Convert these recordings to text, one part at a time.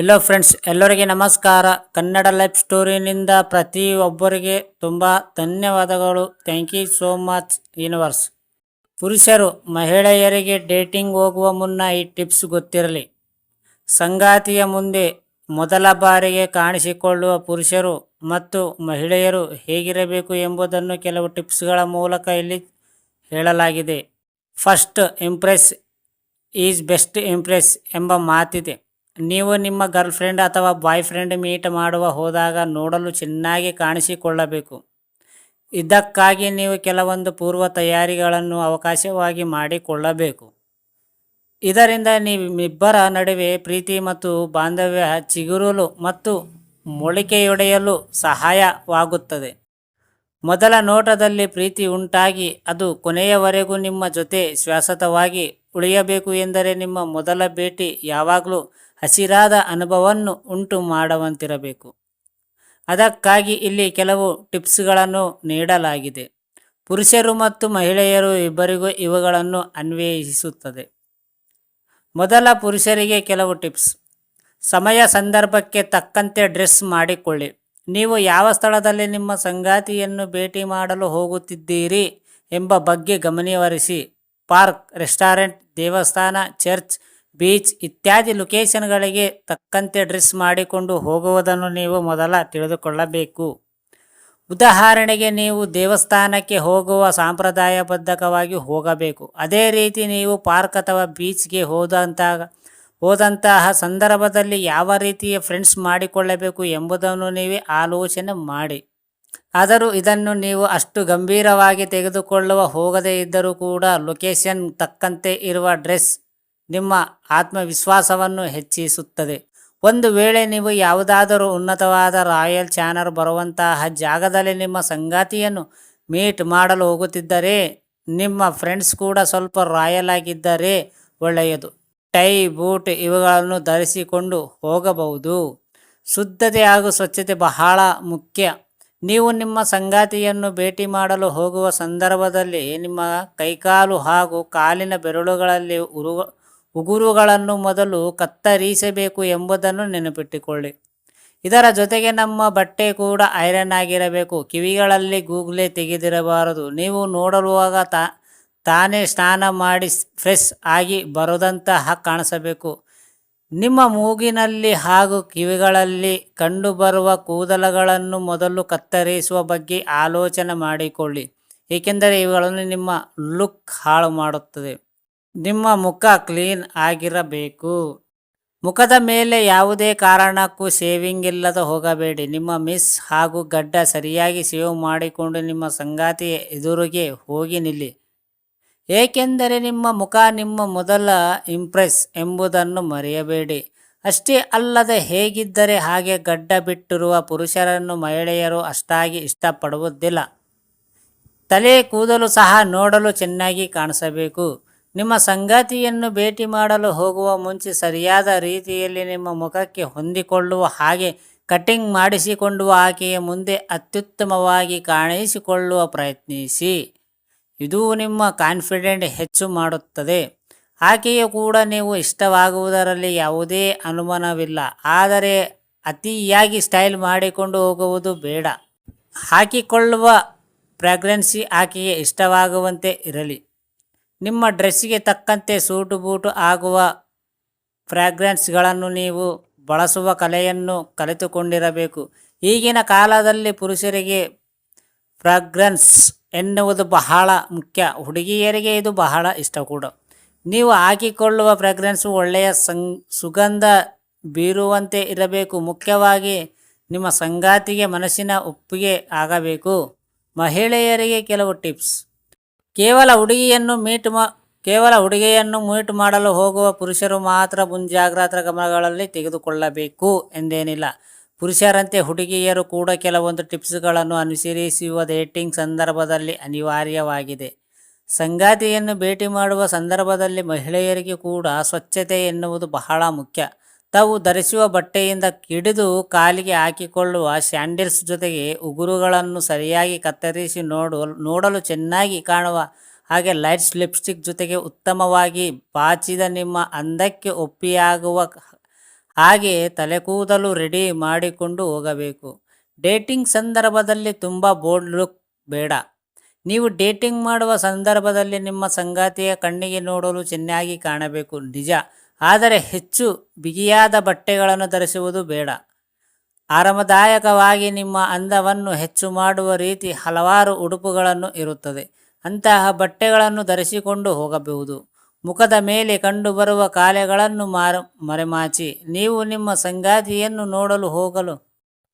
Hello friends ಎಲ್ಲರಿಗೆ ನಮಸ್ಕಾರ. Kannada life ಸ್ಟೋರಿನಿಂದ ಪ್ರತಿಯೊಬ್ಬರಿಗೆ ತುಂಬ ಧನ್ಯವಾದಗಳು. Thank you so much universe ಪುರುಷರು, ಮಹಿಳೆಯರಿಗೆ ಡೇಟಿಂಗ್ ಹೋಗುವ ಮುನ್ನ ಈ ಟಿಪ್ಸ್ ಗೊತ್ತಿರಲಿ. ಸಂಗಾತಿಯ ಮುಂದೆ ಮೊದಲ ಬಾರಿಗೆ ಕಾಣಿಸಿಕೊಳ್ಳುವ ಪುರುಷರು ಮತ್ತು ಮಹಿಳೆಯರು ಹೇಗಿರಬೇಕು ಎಂಬುದನ್ನು ಕೆಲವು ಟಿಪ್ಸ್ಗಳ ಮೂಲಕ ಇಲ್ಲಿ ಹೇಳಲಾಗಿದೆ. First impress is best impress ಎಂಬ ಮಾತಿದೆ. ನೀವು ನಿಮ್ಮ ಗರ್ಲ್ಫ್ರೆಂಡ್ ಅಥವಾ ಬಾಯ್ ಫ್ರೆಂಡ್ ಮೀಟ್ ಮಾಡುವ ಹೋದಾಗ ನೋಡಲು ಚೆನ್ನಾಗಿ ಕಾಣಿಸಿಕೊಳ್ಳಬೇಕು. ಇದಕ್ಕಾಗಿ ನೀವು ಕೆಲವೊಂದು ಪೂರ್ವ ತಯಾರಿಗಳನ್ನು ಅವಕಾಶವಾಗಿ ಮಾಡಿಕೊಳ್ಳಬೇಕು. ಇದರಿಂದ ನೀವಿಬ್ಬರ ನಡುವೆ ಪ್ರೀತಿ ಮತ್ತು ಬಾಂಧವ್ಯ ಚಿಗುರಲು ಮತ್ತು ಮೊಳಕೆಯೊಡೆಯಲು ಸಹಾಯವಾಗುತ್ತದೆ. ಮೊದಲ ನೋಟದಲ್ಲಿ ಪ್ರೀತಿ ಉಂಟಾಗಿ ಅದು ಕೊನೆಯವರೆಗೂ ನಿಮ್ಮ ಜೊತೆ ಶಾಶ್ವತವಾಗಿ ಉಳಿಯಬೇಕು ಎಂದರೆ ನಿಮ್ಮ ಮೊದಲ ಭೇಟಿ ಯಾವಾಗಲೂ ಹಸಿರಾದ ಅನುಭವವನ್ನು ಉಂಟು ಮಾಡುವಂತಿರಬೇಕು. ಅದಕ್ಕಾಗಿ ಇಲ್ಲಿ ಕೆಲವು ಟಿಪ್ಸ್ಗಳನ್ನು ನೀಡಲಾಗಿದೆ. ಪುರುಷರು ಮತ್ತು ಮಹಿಳೆಯರು ಇಬ್ಬರಿಗೂ ಇವುಗಳನ್ನು ಅನ್ವಯಿಸುತ್ತದೆ ಮೊದಲ ಪುರುಷರಿಗೆ ಕೆಲವು ಟಿಪ್ಸ್. ಸಮಯ ಸಂದರ್ಭಕ್ಕೆ ತಕ್ಕಂತೆ ಡ್ರೆಸ್ ಮಾಡಿಕೊಳ್ಳಿ. ನೀವು ಯಾವ ಸ್ಥಳದಲ್ಲಿ ನಿಮ್ಮ ಸಂಗಾತಿಯನ್ನು ಭೇಟಿ ಮಾಡಲು ಹೋಗುತ್ತಿದ್ದೀರಿ ಎಂಬ ಬಗ್ಗೆ ಗಮನಹರಿಸಿ ಪಾರ್ಕ್, ರೆಸ್ಟಾರೆಂಟ್, ದೇವಸ್ಥಾನ, ಚರ್ಚ್ ಬೀಚ್ ಇತ್ಯಾದಿ ಲೊಕೇಶನ್ಗಳಿಗೆ ತಕ್ಕಂತೆ ಡ್ರೆಸ್ ಮಾಡಿಕೊಂಡು ಹೋಗುವುದನ್ನು ನೀವು ಮೊದಲ ತಿಳಿದುಕೊಳ್ಳಬೇಕು. ಉದಾಹರಣೆಗೆ ನೀವು ದೇವಸ್ಥಾನಕ್ಕೆ ಹೋಗುವ ಸಾಂಪ್ರದಾಯಬದ್ಧಕವಾಗಿ ಹೋಗಬೇಕು. ಅದೇ ರೀತಿ ನೀವು ಪಾರ್ಕ್ ಅಥವಾ ಬೀಚ್ಗೆ ಹೋದಂತಹ ಹೋದಂತಹ ಸಂದರ್ಭದಲ್ಲಿ ಯಾವ ರೀತಿಯ ಫ್ರೆಂಡ್ಸ್ ಮಾಡಿಕೊಳ್ಳಬೇಕು ಎಂಬುದನ್ನು ನೀವೇ ಆಲೋಚನೆ ಮಾಡಿ. ಆದರೂ ಇದನ್ನು ನೀವು ಅಷ್ಟು ಗಂಭೀರವಾಗಿ ತೆಗೆದುಕೊಳ್ಳುವ ಹೋಗದೇ ಇದ್ದರೂ ಕೂಡ ಲೊಕೇಶನ್ ತಕ್ಕಂತೆ ಇರುವ ಡ್ರೆಸ್ ನಿಮ್ಮ ಆತ್ಮವಿಶ್ವಾಸವನ್ನು ಹೆಚ್ಚಿಸುತ್ತದೆ. ಒಂದು ವೇಳೆ ನೀವು ಯಾವುದಾದರೂ ಉನ್ನತವಾದ ರಾಯಲ್ ಚಾನರ್ ಬರುವಂತಹ ಜಾಗದಲ್ಲಿ ನಿಮ್ಮ ಸಂಗಾತಿಯನ್ನು ಮೀಟ್ ಮಾಡಲು ಹೋಗುತ್ತಿದ್ದರೆ, ನಿಮ್ಮ ಫ್ರೆಂಡ್ಸ್ ಕೂಡ ಸ್ವಲ್ಪ ರಾಯಲ್ ಆಗಿದ್ದರೆ ಒಳ್ಳೆಯದು. ಟೈ, ಬೂಟ್ ಇವುಗಳನ್ನು ಧರಿಸಿಕೊಂಡು ಹೋಗಬಹುದು. ಶುದ್ಧತೆ ಹಾಗೂ ಸ್ವಚ್ಛತೆ ಬಹಳ ಮುಖ್ಯ. ನೀವು ನಿಮ್ಮ ಸಂಗಾತಿಯನ್ನು ಭೇಟಿ ಮಾಡಲು ಹೋಗುವ ಸಂದರ್ಭದಲ್ಲಿ ನಿಮ್ಮ ಕೈಕಾಲು ಹಾಗೂ ಕಾಲಿನ ಬೆರಳುಗಳಲ್ಲಿ ಉರು ಉಗುರುಗಳನ್ನು ಮೊದಲು ಕತ್ತರಿಸಬೇಕು ಎಂಬುದನ್ನು ನೆನಪಿಟ್ಟುಕೊಳ್ಳಿ. ಇದರ ಜೊತೆಗೆ ನಮ್ಮ ಬಟ್ಟೆ ಕೂಡ ಐರನ್ ಆಗಿರಬೇಕು. ಕಿವಿಗಳಲ್ಲಿ ಗೂಗ್ಲೆ ತೆಗೆದಿರಬಾರದು. ನೀವು ನೋಡಲುವಾಗ ತಾ, ತಾನೇ ಸ್ನಾನ ಮಾಡಿ ಫ್ರೆಶ್ ಆಗಿ ಬರೋದಂತಹ ಕಾಣಿಸಬೇಕು. ನಿಮ್ಮ ಮೂಗಿನಲ್ಲಿ ಹಾಗೂ ಕಿವಿಗಳಲ್ಲಿ ಕಂಡುಬರುವ ಕೂದಲಗಳನ್ನು ಮೊದಲು ಕತ್ತರಿಸುವ ಬಗ್ಗೆ ಆಲೋಚನೆ ಮಾಡಿಕೊಳ್ಳಿ. ಏಕೆಂದರೆ ಇವುಗಳನ್ನು ನಿಮ್ಮ ಲುಕ್ ಹಾಳು ಮಾಡುತ್ತದೆ. ನಿಮ್ಮ ಮುಖ ಕ್ಲೀನ್ ಆಗಿರಬೇಕು. ಮುಖದ ಮೇಲೆ ಯಾವುದೇ ಕಾರಣಕ್ಕೂ ಸೇವಿಂಗ್ ಇಲ್ಲದ ಹೋಗಬೇಡಿ. ನಿಮ್ಮ ಮಿಸ್ ಹಾಗೂ ಗಡ್ಡ ಸರಿಯಾಗಿ ಸೇವ್ ಮಾಡಿಕೊಂಡು ನಿಮ್ಮ ಸಂಗಾತಿ ಎದುರಿಗೆ ಹೋಗಿ ನಿಲ್ಲಿ. ಏಕೆಂದರೆ ನಿಮ್ಮ ಮುಖ ನಿಮ್ಮ ಮೊದಲ ಇಂಪ್ರೆಸ್ ಎಂಬುದನ್ನು ಮರೆಯಬೇಡಿ. ಅಷ್ಟೇ ಅಲ್ಲದೆ ಹೇಗಿದ್ದರೆ ಹಾಗೆ ಗಡ್ಡ ಬಿಟ್ಟಿರುವ ಪುರುಷರನ್ನು ಮಹಿಳೆಯರು ಅಷ್ಟಾಗಿ ಇಷ್ಟಪಡುವುದಿಲ್ಲ. ತಲೆ ಕೂದಲು ಸಹ ನೋಡಲು ಚೆನ್ನಾಗಿ ಕಾಣಿಸಬೇಕು. ನಿಮ್ಮ ಸಂಗಾತಿಯನ್ನು ಭೇಟಿ ಮಾಡಲು ಹೋಗುವ ಮುಂಚೆ ಸರಿಯಾದ ರೀತಿಯಲ್ಲಿ ನಿಮ್ಮ ಮುಖಕ್ಕೆ ಹೊಂದಿಕೊಳ್ಳುವ ಹಾಗೆ ಕಟಿಂಗ್ ಮಾಡಿಸಿಕೊಂಡು ಆಕೆಯ ಮುಂದೆ ಅತ್ಯುತ್ತಮವಾಗಿ ಕಾಣಿಸಿಕೊಳ್ಳುವ ಪ್ರಯತ್ನಿಸಿ. ಇದು ನಿಮ್ಮ ಕಾನ್ಫಿಡೆಂಟ್ ಹೆಚ್ಚು ಮಾಡುತ್ತದೆ. ಆಕೆಯು ಕೂಡ ನೀವು ಇಷ್ಟವಾಗುವುದರಲ್ಲಿ ಯಾವುದೇ ಅನುಮಾನವಿಲ್ಲ. ಆದರೆ ಅತಿಯಾಗಿ ಸ್ಟೈಲ್ ಮಾಡಿಕೊಂಡು ಹೋಗುವುದು ಬೇಡ. ಹಾಕಿಕೊಳ್ಳುವ ಪ್ರೆಗ್ನೆನ್ಸಿ ಆಕೆಗೆ ಇಷ್ಟವಾಗುವಂತೆ ಇರಲಿ. ನಿಮ್ಮ ಡ್ರೆಸ್ಸಿಗೆ ತಕ್ಕಂತೆ ಸೂಟು ಬೂಟು ಆಗುವ ಫ್ರಾಗ್ರೆನ್ಸ್ಗಳನ್ನು ನೀವು ಬಳಸುವ ಕಲೆಯನ್ನು ಕಲಿತುಕೊಂಡಿರಬೇಕು. ಈಗಿನ ಕಾಲದಲ್ಲಿ ಪುರುಷರಿಗೆ ಫ್ರಾಗ್ರೆನ್ಸ್ ಎನ್ನುವುದು ಬಹಳ ಮುಖ್ಯ. ಹುಡುಗಿಯರಿಗೆ ಇದು ಬಹಳ ಇಷ್ಟ ಕೂಡ. ನೀವು ಹಾಕಿಕೊಳ್ಳುವ ಫ್ರಾಗ್ರೆನ್ಸ್ ಒಳ್ಳೆಯ ಸಂ ಸುಗಂಧ ಬೀರುವಂತೆ ಇರಬೇಕು. ಮುಖ್ಯವಾಗಿ ನಿಮ್ಮ ಸಂಗಾತಿಗೆ ಮನಸ್ಸಿನ ಒಪ್ಪಿಗೆ ಆಗಬೇಕು. ಮಹಿಳೆಯರಿಗೆ ಕೆಲವು ಟಿಪ್ಸ್. ಕೇವಲ ಹುಡುಗಿಯನ್ನು ಮೀಟ್ ಕೇವಲ ಹುಡುಗಿಯನ್ನು ಮೀಟ್ ಮಾಡಲು ಹೋಗುವ ಪುರುಷರು ಮಾತ್ರ ಮುಂಜಾಗ್ರತಾ ಗಮನಗಳಲ್ಲಿ ತೆಗೆದುಕೊಳ್ಳಬೇಕು ಎಂದೇನಿಲ್ಲ. ಪುರುಷರಂತೆ ಹುಡುಗಿಯರು ಕೂಡ ಕೆಲವೊಂದು ಟಿಪ್ಸ್ಗಳನ್ನು ಅನುಸರಿಸುವ ಡೇಟಿಂಗ್ ಸಂದರ್ಭದಲ್ಲಿ ಅನಿವಾರ್ಯವಾಗಿದೆ. ಸಂಗಾತಿಯನ್ನು ಭೇಟಿ ಮಾಡುವ ಸಂದರ್ಭದಲ್ಲಿ ಮಹಿಳೆಯರಿಗೆ ಕೂಡ ಸ್ವಚ್ಛತೆ ಎನ್ನುವುದು ಬಹಳ ಮುಖ್ಯ. ತಾವು ಧರಿಸುವ ಬಟ್ಟೆಯಿಂದ ಕಿಡಿದು ಕಾಲಿಗೆ ಹಾಕಿಕೊಳ್ಳುವ ಸ್ಯಾಂಡಲ್ಸ್ ಜೊತೆಗೆ ಉಗುರುಗಳನ್ನು ಸರಿಯಾಗಿ ಕತ್ತರಿಸಿ ನೋಡು, ನೋಡಲು ಚೆನ್ನಾಗಿ ಕಾಣುವ ಹಾಗೆ ಲೈಟ್ಸ್ ಲಿಪ್ಸ್ಟಿಕ್ ಜೊತೆಗೆ ಉತ್ತಮವಾಗಿ ಬಾಚಿದ ನಿಮ್ಮ ಅಂದಕ್ಕೆ ಒಪ್ಪಿಯಾಗುವ ಹಾಗೆ ತಲೆ ಕೂದಲು ರೆಡಿ ಮಾಡಿಕೊಂಡು ಹೋಗಬೇಕು. ಡೇಟಿಂಗ್ ಸಂದರ್ಭದಲ್ಲಿ ತುಂಬ ಬೋಲ್ಡ್ ಲುಕ್ ಬೇಡ. ನೀವು ಡೇಟಿಂಗ್ ಮಾಡುವ ಸಂದರ್ಭದಲ್ಲಿ ನಿಮ್ಮ ಸಂಗಾತಿಯ ಕಣ್ಣಿಗೆ ನೋಡಲು ಚೆನ್ನಾಗಿ ಕಾಣಬೇಕು. ನಿಜ. ಆದರೆ ಹೆಚ್ಚು ಬಿಗಿಯಾದ ಬಟ್ಟೆಗಳನ್ನು ಧರಿಸುವುದು ಬೇಡ. ಆರಾಮದಾಯಕವಾಗಿ ನಿಮ್ಮ ಅಂದವನ್ನು ಹೆಚ್ಚು ಮಾಡುವ ರೀತಿ ಹಲವಾರು ಉಡುಪುಗಳನ್ನು ಇರುತ್ತದೆ. ಅಂತಹ ಬಟ್ಟೆಗಳನ್ನು ಧರಿಸಿಕೊಂಡು ಹೋಗಬಹುದು. ಮುಖದ ಮೇಲೆ ಕಂಡುಬರುವ ಕಾಲೆಗಳನ್ನು ಮಾರ, ಮರೆಮಾಚಿ. ನೀವು ನಿಮ್ಮ ಸಂಗಾತಿಯನ್ನು ನೋಡಲು ಹೋಗಲು,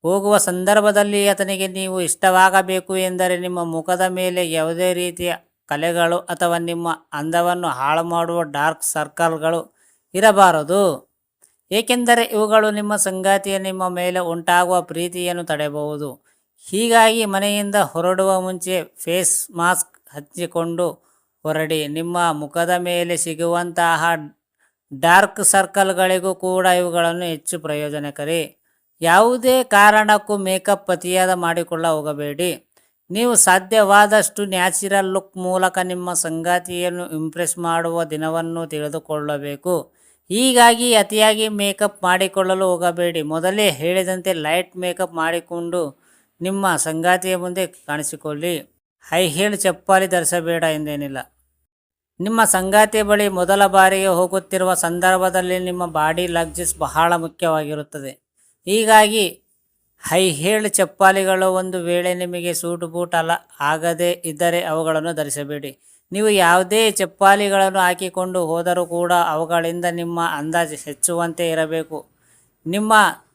ಹೋಗುವ ಸಂದರ್ಭದಲ್ಲಿ ಆತನಿಗೆ ನೀವು ಇಷ್ಟವಾಗಬೇಕು ಎಂದರೆ ನಿಮ್ಮ ಮುಖದ ಮೇಲೆ ಯಾವುದೇ ರೀತಿಯ ಕಲೆಗಳು ಅಥವಾ ನಿಮ್ಮ ಅಂದವನ್ನು ಹಾಳು ಮಾಡುವ ಡಾರ್ಕ್ ಸರ್ಕಲ್ಗಳು ಇರಬಾರದು. ಏಕೆಂದರೆ ಇವುಗಳು ನಿಮ್ಮ ಸಂಗಾತಿಯ ನಿಮ್ಮ ಮೇಲೆ ಉಂಟಾಗುವ ಪ್ರೀತಿಯನ್ನು ತಡೆಯಬಹುದು ಹೀಗಾಗಿ ಮನೆಯಿಂದ ಹೊರಡುವ ಮುಂಚೆ ಫೇಸ್ ಮಾಸ್ಕ್ ಹಚ್ಚಿಕೊಂಡು ಹೊರಡಿ. ನಿಮ್ಮ ಮುಖದ ಮೇಲೆ ಸಿಗುವಂತಹ ಡಾರ್ಕ್ ಸರ್ಕಲ್ಗಳಿಗೂ ಕೂಡ ಇವುಗಳನ್ನು ಹೆಚ್ಚು ಪ್ರಯೋಜನಕರಿ. ಯಾವುದೇ ಕಾರಣಕ್ಕೂ ಮೇಕಪ್ ಅತಿಯಾದ ಮಾಡಿಕೊಳ್ಳ ಹೋಗಬೇಡಿ. ನೀವು ಸಾಧ್ಯವಾದಷ್ಟು ನ್ಯಾಚುರಲ್ ಲುಕ್ ಮೂಲಕ ನಿಮ್ಮ ಸಂಗಾತಿಯನ್ನು ಇಂಪ್ರೆಸ್ ಮಾಡುವ ದಿನವನ್ನು ತಿಳಿದುಕೊಳ್ಳಬೇಕು. ಹೀಗಾಗಿ ಅತಿಯಾಗಿ ಮೇಕಪ್ ಮಾಡಿಕೊಳ್ಳಲು ಹೋಗಬೇಡಿ. ಮೊದಲೇ ಹೇಳಿದಂತೆ ಲೈಟ್ ಮೇಕಪ್ ಮಾಡಿಕೊಂಡು ನಿಮ್ಮ ಸಂಗಾತಿಯ ಮುಂದೆ ಕಾಣಿಸಿಕೊಳ್ಳಿ. High heal ಚಪ್ಪಾಲಿ ಧರಿಸಬೇಡ ಎಂದೇನಿಲ್ಲ. ನಿಮ್ಮ ಸಂಗಾತಿಯ ಬಳಿ ಮೊದಲ ಬಾರಿಗೆ ಹೋಗುತ್ತಿರುವ ಸಂದರ್ಭದಲ್ಲಿ ನಿಮ್ಮ ಬಾಡಿ ಲಗ್ಜಸ್ ಬಹಳ ಮುಖ್ಯವಾಗಿರುತ್ತದೆ. ಹೀಗಾಗಿ ಹೈ ಹೇಳ್ ಚಪ್ಪಾಲಿಗಳು ಒಂದು ವೇಳೆ ನಿಮಗೆ ಸೂಟ್ ಬೂಟ್ ಅಲ್ಲ ಆಗದೇ ಇದ್ದರೆ ಅವುಗಳನ್ನು ಧರಿಸಬೇಡಿ. ನೀವು ಯಾವುದೇ ಚಪ್ಪಾಲಿಗಳನ್ನು ಹಾಕಿಕೊಂಡು ಹೋದರೂ ಕೂಡ ಅವುಗಳಿಂದ ನಿಮ್ಮ ಅಂದಾಜು ಹೆಚ್ಚುವಂತೆ ಇರಬೇಕು. ನಿಮ್ಮ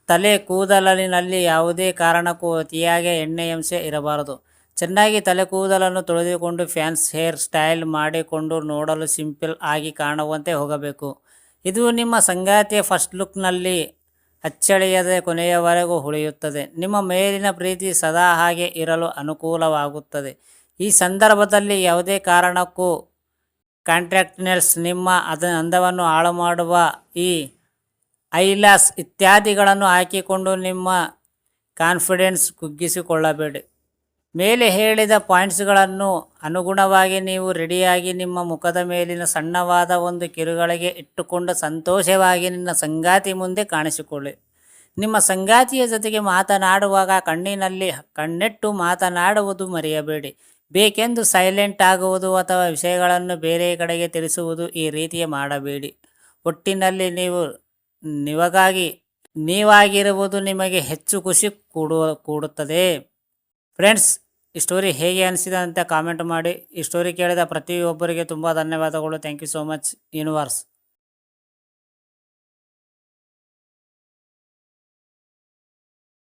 ತಲೆ ಕೂದಲಿನಲ್ಲಿ ಯಾವುದೇ ಕಾರಣಕ್ಕೂ ಅತಿಯಾಗಿ ಎಣ್ಣೆಯಂಶ ಇರಬಾರದು. ಚೆನ್ನಾಗಿ ತಲೆ ಕೂದಲನ್ನು ತೊಳೆದುಕೊಂಡು ಫ್ಯಾನ್ಸ್ ಹೇರ್ ಸ್ಟೈಲ್ ಮಾಡಿಕೊಂಡು ನೋಡಲು ಸಿಂಪಲ್ ಆಗಿ ಕಾಣುವಂತೆ ಹೋಗಬೇಕು. ಇದು ನಿಮ್ಮ ಸಂಗಾತಿಯ ಫಸ್ಟ್ ಲುಕ್ನಲ್ಲಿ ಅಚ್ಚಳಿಯದೆ ಕೊನೆಯವರೆಗೂ ಉಳಿಯುತ್ತದೆ. ನಿಮ್ಮ ಮೇಲಿನ ಪ್ರೀತಿ ಸದಾ ಹಾಗೆ ಇರಲು ಅನುಕೂಲವಾಗುತ್ತದೆ. ಈ ಸಂದರ್ಭದಲ್ಲಿ ಯಾವುದೇ ಕಾರಣಕ್ಕೂ ಕಾಂಟ್ರಾಕ್ಟ್ನೆಲ್ಸ್ ನಿಮ್ಮ ಅದ ಅಂದವನ್ನು ಹಾಳು ಮಾಡುವ ಈ ಐಲಾಸ್ ಇತ್ಯಾದಿಗಳನ್ನು ಹಾಕಿಕೊಂಡು ನಿಮ್ಮ ಕಾನ್ಫಿಡೆನ್ಸ್ ಕುಗ್ಗಿಸಿಕೊಳ್ಳಬೇಡಿ. ಮೇಲೆ ಹೇಳಿದ ಪಾಯಿಂಟ್ಸ್ಗಳನ್ನು ಅನುಗುಣವಾಗಿ ನೀವು ರೆಡಿಯಾಗಿ ನಿಮ್ಮ ಮುಖದ ಮೇಲಿನ ಸಣ್ಣವಾದ ಒಂದು ಕಿರುಗಳಿಗೆ ಇಟ್ಟುಕೊಂಡು ಸಂತೋಷವಾಗಿ ನಿನ್ನ ಸಂಗಾತಿ ಮುಂದೆ ಕಾಣಿಸಿಕೊಳ್ಳಿ. ನಿಮ್ಮ ಸಂಗಾತಿಯ ಜೊತೆಗೆ ಮಾತನಾಡುವಾಗ ಕಣ್ಣಿನಲ್ಲಿ ಕಣ್ಣೆಟ್ಟು ಮಾತನಾಡುವುದು ಮರೆಯಬೇಡಿ. ಬೇಕೆಂದು ಸೈಲೆಂಟ್ ಆಗುವುದು ಅಥವಾ ವಿಷಯಗಳನ್ನು ಬೇರೆ ಕಡೆಗೆ ತಿಳಿಸುವುದು ಈ ರೀತಿಯ ಮಾಡಬೇಡಿ. ಒಟ್ಟಿನಲ್ಲಿ ನೀವು ನಿಮಗಾಗಿ, ನೀವಾಗಿರುವುದು ನಿಮಗೆ ಹೆಚ್ಚು ಖುಷಿ ಕೊಡುವ ಕೊಡುತ್ತದೆ. ಫ್ರೆಂಡ್ಸ್ ಈ ಸ್ಟೋರಿ ಹೇಗೆ ಅನಿಸಿದೆ ಅಂತ ಕಾಮೆಂಟ್ ಮಾಡಿ. ಈ ಸ್ಟೋರಿ ಕೇಳಿದ ಪ್ರತಿಯೊಬ್ಬರಿಗೆ ತುಂಬ ಧನ್ಯವಾದಗಳು. Thank you so much universe